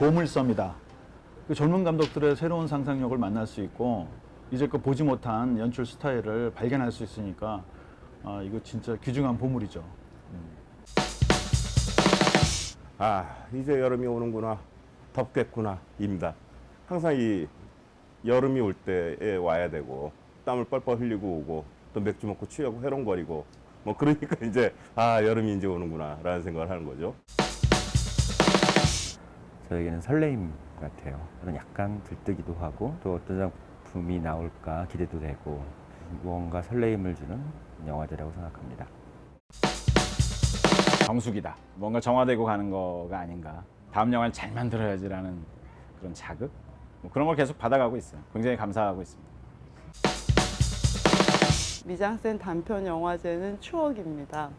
보물섬이다. 그 젊은 감독들의 새로운 상상력을 만날 수 있고 이제껏 보지 못한 연출 스타일을 발견할 수 있으니까 아, 이거 진짜 귀중한 보물이죠. 아 이제 여름이 오는구나. 덥겠구나. 입니다. 항상 이 여름이 올 때에 와야 되고 땀을 뻘뻘 흘리고 오고 또 맥주 먹고 취하고 해롱거리고 뭐 그러니까 이제 아 여름이 이제 오는구나 라는 생각을 하는 거죠 저에게는 설레임 같아요. 저는 약간 들뜨기도 하고 또 어떤 작품이 나올까 기대도 되고 무언가 설레임을 주는 영화제라고 생각합니다. 정숙이다. 뭔가 정화되고 가는 거가 아닌가. 다음 영화를 잘 만들어야지라는 그런 자극? 뭐 그런 걸 계속 받아가고 있어요. 굉장히 감사하고 있습니다. 미장센 단편 영화제는 추억입니다.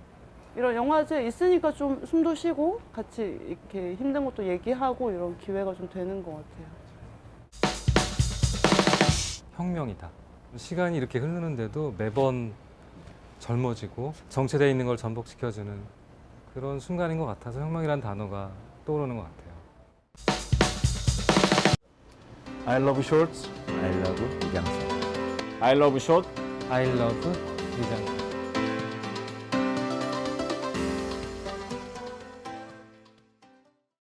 이런 영화제 있으니까 좀 숨도 쉬고 같이 이렇게 힘든 것도 얘기하고 이런 기회가 좀 되는 것 같아요. 혁명이다. 시간이 이렇게 흐르는데도 매번 젊어지고 정체되어 있는 걸 전복시켜주는 그런 순간인 것 같아서 혁명이라는 단어가 떠오르는 것 같아요. I love shorts. I love 이장선. I love short. I love 이장.